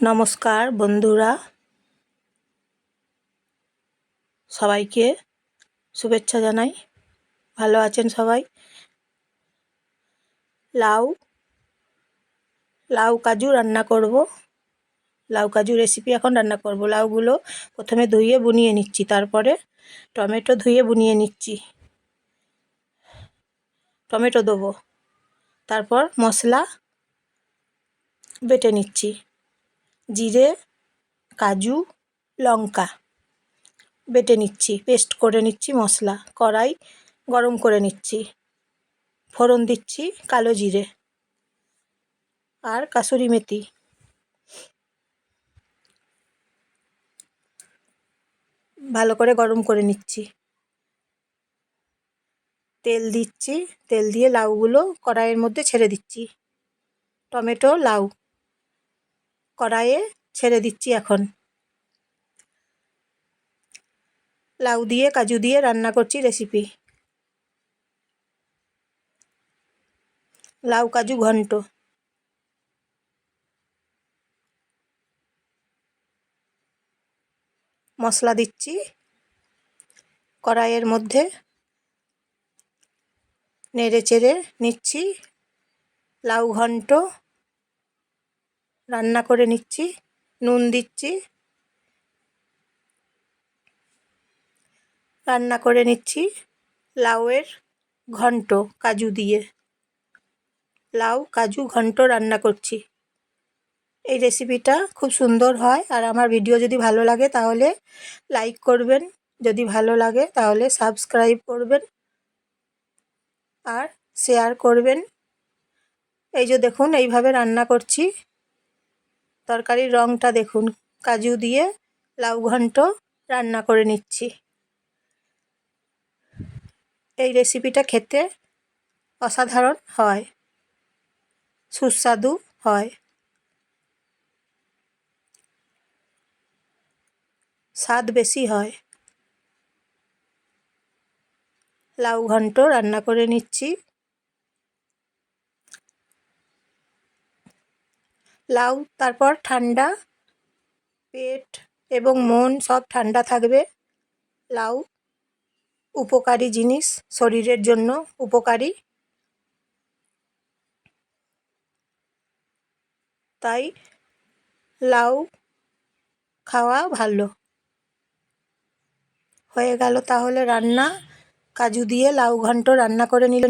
নমস্কার বন্ধুরা। সবাইকে শুভেচ্ছা জানাই। ভালো আছেন সবাই? লাউ লাউ কাজু রান্না করব। লাউ কাজু রেসিপি এখন রান্না করব। লাউগুলো প্রথমে ধুয়ে বুনিয়ে নিচ্ছি, তারপরে টমেটো ধুয়ে বুনিয়ে নিচ্ছি। টমেটো দেবো। তারপর মশলা বেটে নিচ্ছি। জিরে, কাজু, লঙ্কা বেটে নিচ্ছি পেস্ট করে নিচ্ছি মশলা, কড়াই গরম করে নিচ্ছি, ফোড়ন দিচ্ছি কালো জিরে আর কাসুরি মেথি। ভালো করে গরম করে নিচ্ছি। তেল দিচ্ছি, তেল দিয়ে লাউগুলো কড়াইয়ের মধ্যে ছেড়ে দিচ্ছি। টমেটো, লাউ। কড়াইয়ে ছেড়ে দিচ্ছি এখন। লাউ দিয়ে, কাজু দিয়ে রান্না করছি রেসিপি লাউ, কাজু ঘন্ট। মশলা দিচ্ছি। কড়াইয়ের মধ্যে নেড়ে চেড়ে নিচ্ছি। লাউ, ঘন্ট রান্না করে নিচ্ছি, নুন দিচ্ছি। রান্না করে নিচ্ছি লাউয়ের ঘন্ট, কাজু দিয়ে। লাউ, কাজু, ঘন্ট রান্না করছি। এই রেসিপিটা খুব সুন্দর হয় আর আমার ভিডিও যদি ভালো লাগে তাহলে লাইক করবেন, যদি ভালো লাগে তাহলে সাবস্ক্রাইব করবেন আর শেয়ার করবেন। এই যে দেখুন, এইভাবে রান্না করছি। তরকারির রঙটা দেখুন, কাজু দিয়ে লাউ ঘন্ট রান্না করে নিচ্ছি। এই রেসিপিটা খেতে অসাধারণ হয়, সুস্বাদু হয়। স্বাদ বেশি হয়। লাউ ঘন্ট রান্না করে নিচ্ছি। লাউ, তারপর ঠান্ডা, পেট এবং মন সব ঠান্ডা থাকবে। লাউ, উপকারী জিনিস শরীরের জন্য উপকারী। তাই লাউ খাওয়া ভালো। হয়ে গেল তাহলে রান্না। কাজু দিয়ে লাউ ঘন্ট রান্না করে নিলেন।